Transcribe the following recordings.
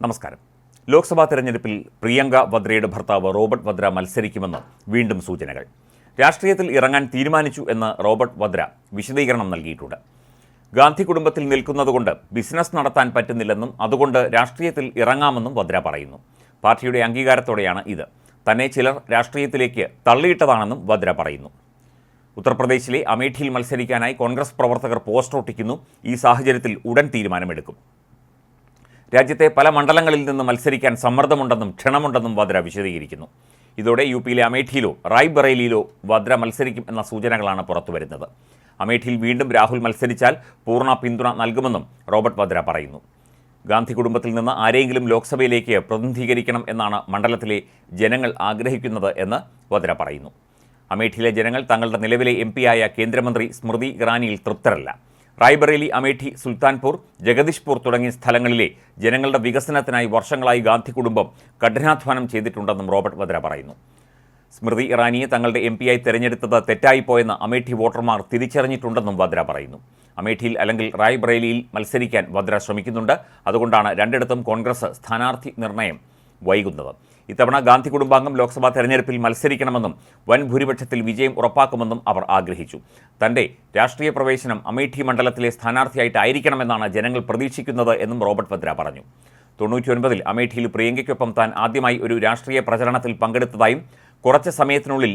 നമസ്കാരം. ലോക്സഭാ തെരഞ്ഞെടുപ്പിൽ പ്രിയങ്ക വദ്രയുടെ ഭർത്താവ് റോബർട്ട് വദ്ര മത്സരിക്കുമെന്ന് വീണ്ടും സൂചനകൾ. രാഷ്ട്രീയത്തിൽ ഇറങ്ങാൻ തീരുമാനിച്ചു എന്ന് റോബർട്ട് വദ്ര വിശദീകരണം നൽകിയിട്ടുണ്ട്. ഗാന്ധി കുടുംബത്തിൽ നിൽക്കുന്നതുകൊണ്ട് ബിസിനസ് നടത്താൻ പറ്റുന്നില്ലെന്നും അതുകൊണ്ട് രാഷ്ട്രീയത്തിൽ ഇറങ്ങാമെന്നും വദ്ര പറയുന്നു. പാർട്ടിയുടെ അംഗീകാരത്തോടെയാണ് ഇത്. തന്നെ ചിലർ രാഷ്ട്രീയത്തിലേക്ക് തള്ളിയിട്ടതാണെന്നും വദ്ര പറയുന്നു. ഉത്തർപ്രദേശിലെ അമേഠിയിൽ മത്സരിക്കാനായി കോൺഗ്രസ് പ്രവർത്തകർ പോസ്റ്റ് ഒട്ടിക്കുന്നു ഈ സാഹചര്യത്തിൽ ഉടൻ തീരുമാനമെടുക്കും. രാജ്യത്തെ പല മണ്ഡലങ്ങളിൽ നിന്ന് മത്സരിക്കാൻ സമ്മർദ്ദമുണ്ടെന്നും ക്ഷണമുണ്ടെന്നും വദ്ര വിശദീകരിക്കുന്നു. ഇതോടെ യു പിയിലെ അമേഠിയിലോ റായ്ബറേലിയിലോ വദ്ര മത്സരിക്കും എന്ന സൂചനകളാണ് പുറത്തുവരുന്നത് അമേഠിയിൽ വീണ്ടും രാഹുൽ മത്സരിച്ചാൽ പൂർണ പിന്തുണ നൽകുമെന്നും റോബർട്ട് വദ്ര പറയുന്നു. ഗാന്ധി കുടുംബത്തിൽ നിന്ന് ആരെങ്കിലും ലോക്സഭയിലേക്ക് പ്രതിനിധീകരിക്കണം എന്നാണ് മണ്ഡലത്തിലെ ജനങ്ങൾ ആഗ്രഹിക്കുന്നത് എന്ന് വദ്ര പറയുന്നു. അമേഠിയിലെ ജനങ്ങൾ തങ്ങളുടെ നിലവിലെ എം പിയായ കേന്ദ്രമന്ത്രി സ്മൃതി ഇറാനിയിൽ തൃപ്തരല്ല. റായ്ബറേലി അമേഠി സുൽത്താൻപൂർ ജഗദീഷ്പൂർ തുടങ്ങിയ സ്ഥലങ്ങളിലെ ജനങ്ങളുടെ വികസനത്തിനായി വർഷങ്ങളായി ഗാന്ധി കുടുംബം കഠിനാധ്വാനം ചെയ്തിട്ടുണ്ടെന്നും റോബർട്ട് വദ്ര പറയുന്നു. സ്മൃതി ഇറാനിയെ തങ്ങളുടെ എം പിയായി തെരഞ്ഞെടുത്തത് തെറ്റായിപ്പോയെന്ന് അമേഠി വോട്ടർമാർ തിരിച്ചറിഞ്ഞിട്ടുണ്ടെന്നും വദ്ര പറയുന്നു. അമേഠിയിൽ അല്ലെങ്കിൽ റായ്ബറേലിയിൽ മത്സരിക്കാൻ വദ്ര ശ്രമിക്കുന്നുണ്ട്. അതുകൊണ്ടാണ് രണ്ടിടത്തും കോൺഗ്രസ് സ്ഥാനാർത്ഥി നിർണയം വൈകുന്നത്. ഇത്തവണ ഗാന്ധി കുടുംബാംഗം ലോക്സഭാ തെരഞ്ഞെടുപ്പിൽ മത്സരിക്കണമെന്നും വൻ ഭൂരിപക്ഷത്തിൽ വിജയം ഉറപ്പാക്കുമെന്നും അവർ ആഗ്രഹിച്ചു. തന്റെ രാഷ്ട്രീയ പ്രവേശനം അമേഠി മണ്ഡലത്തിലെ സ്ഥാനാർത്ഥിയായിട്ടായിരിക്കണമെന്നാണ് ജനങ്ങൾ പ്രതീക്ഷിക്കുന്നത് എന്നും റോബർട്ട് വദ്ര പറഞ്ഞു. തൊണ്ണൂറ്റിയൊൻപതിൽ അമേഠിയിൽ പ്രിയങ്കയ്ക്കൊപ്പം താൻ ആദ്യമായി ഒരു രാഷ്ട്രീയ പ്രചരണത്തിൽ പങ്കെടുത്തതായും കുറച്ച് സമയത്തിനുള്ളിൽ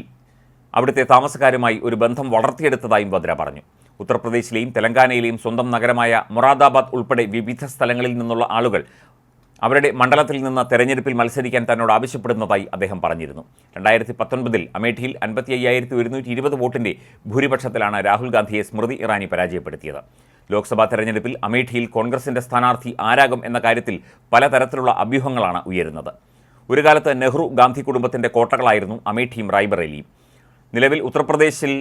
അവിടുത്തെ താമസക്കാരുമായി ഒരു ബന്ധം വളർത്തിയെടുത്തതായും വദ്ര പറഞ്ഞു. ഉത്തർപ്രദേശിലെയും തെലങ്കാനയിലെയും സ്വന്തം നഗരമായ മൊറാദാബാദ് ഉൾപ്പെടെ വിവിധ സ്ഥലങ്ങളിൽ നിന്നുള്ള ആളുകൾ അവരുടെ മണ്ഡലത്തിൽ നിന്ന് തെരഞ്ഞെടുപ്പിൽ മത്സരിക്കാൻ തന്നോട് ആവശ്യപ്പെടുന്നതായി അദ്ദേഹം പറഞ്ഞിരുന്നു. രണ്ടായിരത്തി പത്തൊൻപതിൽ അമേഠിയിൽ അൻപത്തി അയ്യായിരത്തി ഒരുന്നൂറ്റി ഇരുപത് വോട്ടിന്റെ ഭൂരിപക്ഷത്തിലാണ് രാഹുൽ ഗാന്ധിയെ സ്മൃതി ഇറാനി പരാജയപ്പെടുത്തിയത്. ലോക്സഭാ തെരഞ്ഞെടുപ്പിൽ അമേഠിയിൽ കോൺഗ്രസിന്റെ സ്ഥാനാർത്ഥി ആരാകും എന്ന കാര്യത്തിൽ പലതരത്തിലുള്ള അഭ്യൂഹങ്ങളാണ് ഉയരുന്നത്. ഒരു കാലത്ത് നെഹ്റു ഗാന്ധി കുടുംബത്തിന്റെ കോട്ടകളായിരുന്നു അമേഠിയും റായ്ബറേലിയും. നിലവിൽ ഉത്തർപ്രദേശിൽ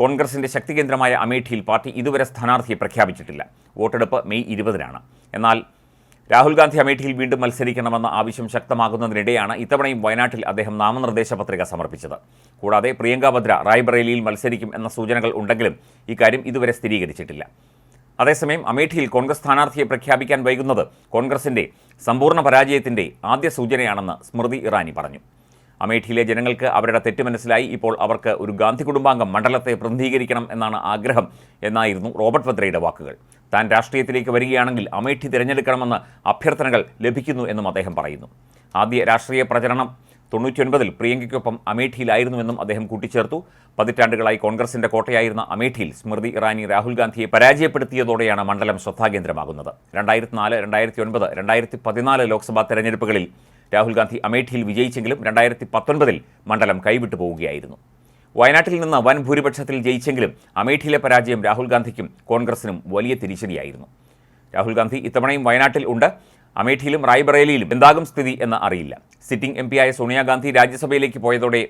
കോൺഗ്രസിന്റെ ശക്തികേന്ദ്രമായ അമേഠിയിൽ പാർട്ടി ഇതുവരെ സ്ഥാനാർത്ഥിയെ പ്രഖ്യാപിച്ചിട്ടില്ല. വോട്ടെടുപ്പ് മെയ് ഇരുപതിനാണ്. എന്നാൽ രാഹുൽ ഗാന്ധി അമേഠിയിൽ വീണ്ടും മത്സരിക്കണമെന്ന ആവശ്യം ശക്തമാകുന്നതിനിടെയാണ് ഇത്തവണയും വയനാട്ടിൽ അദ്ദേഹം നാമനിർദ്ദേശ പത്രിക സമർപ്പിച്ചത്. കൂടാതെ പ്രിയങ്ക ഭദ്ര റായ്ബറേലിയിൽ മത്സരിക്കും എന്ന സൂചനകൾ ഉണ്ടെങ്കിലും ഇക്കാര്യം ഇതുവരെ സ്ഥിരീകരിച്ചിട്ടില്ല. അതേസമയം അമേഠിയിൽ കോൺഗ്രസ് സ്ഥാനാർത്ഥിയെ പ്രഖ്യാപിക്കാൻ വൈകുന്നത് കോൺഗ്രസിന്റെ സമ്പൂർണ പരാജയത്തിന്റെ ആദ്യ സൂചനയാണെന്ന് സ്മൃതി ഇറാനി പറഞ്ഞു. അമേഠിയിലെ ജനങ്ങൾക്ക് അവരുടെ തെറ്റ് മനസ്സിലായി. ഇപ്പോൾ അവർക്ക് ഒരു ഗാന്ധി കുടുംബാംഗം മണ്ഡലത്തെ പ്രതിനിധീകരിക്കണം എന്നാണ് ആഗ്രഹം എന്നായിരുന്നു റോബർട്ട് വദ്രയുടെ വാക്കുകൾ. താൻ രാഷ്ട്രീയത്തിലേക്ക് വരികയാണെങ്കിൽ അമേഠി തിരഞ്ഞെടുക്കണമെന്ന് അഭ്യർത്ഥനകൾ ലഭിക്കുന്നു എന്നും അദ്ദേഹം പറയുന്നു. ആദ്യ രാഷ്ട്രീയ പ്രചരണം തൊണ്ണൂറ്റിയൊൻപതിൽ പ്രിയങ്കയ്ക്കൊപ്പം അമേഠിയിലായിരുന്നുവെന്നും അദ്ദേഹം കൂട്ടിച്ചേർത്തു. പതിറ്റാണ്ടുകളായി കോൺഗ്രസിന്റെ കോട്ടയായിരുന്ന അമേഠിയിൽ സ്മൃതി ഇറാനി രാഹുൽ ഗാന്ധിയെ പരാജയപ്പെടുത്തിയതോടെയാണ് മണ്ഡലം ശ്രദ്ധാകേന്ദ്രമാകുന്നത്. രണ്ടായിരത്തി നാല് രണ്ടായിരത്തി ഒൻപത് രണ്ടായിരത്തി പതിനാല് ലോക്സഭാ തെരഞ്ഞെടുപ്പുകളിൽ രാഹുൽ ഗാന്ധി അമേഠിയിൽ വിജയിച്ചെങ്കിലും രണ്ടായിരത്തി പത്തൊൻപതിൽ മണ്ഡലം കൈവിട്ടു പോവുകയായിരുന്നു. വയനാട്ടിൽ നിന്ന് വൻ ഭൂരിപക്ഷത്തിൽ ജയിച്ചെങ്കിലും അമേഠിയിലെ പരാജയം രാഹുൽ ഗാന്ധിക്കും കോൺഗ്രസിനും വലിയ തിരിച്ചടിയായിരുന്നു. രാഹുൽ ഗാന്ധി ഇത്തവണയും വയനാട്ടിൽ ഉണ്ട്. അമേഠിയിലും റായ്ബറേലിയിലും എന്താകും സ്ഥിതി എന്ന് അറിയില്ല. സിറ്റിംഗ് എം പിയായ സോണിയാഗാന്ധി രാജ്യസഭയിലേക്ക് പോയതോടെ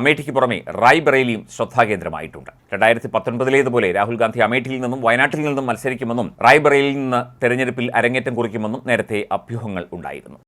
അമേഠിക്ക് പുറമെ റായ്ബറേലിയും ശ്രദ്ധാകേന്ദ്രമായിട്ടുണ്ട്. രണ്ടായിരത്തി പത്തൊൻപതിലേതുപോലെ രാഹുൽ ഗാന്ധി അമേഠിയിൽ നിന്നും വയനാട്ടിൽ നിന്നും മത്സരിക്കുമെന്നും റായ്ബറേലിയിൽ നിന്ന് തെരഞ്ഞെടുപ്പിൽ അരങ്ങേറ്റം കുറിക്കുമെന്നും നേരത്തെ അഭ്യൂഹങ്ങൾ ഉണ്ടായിരുന്നു.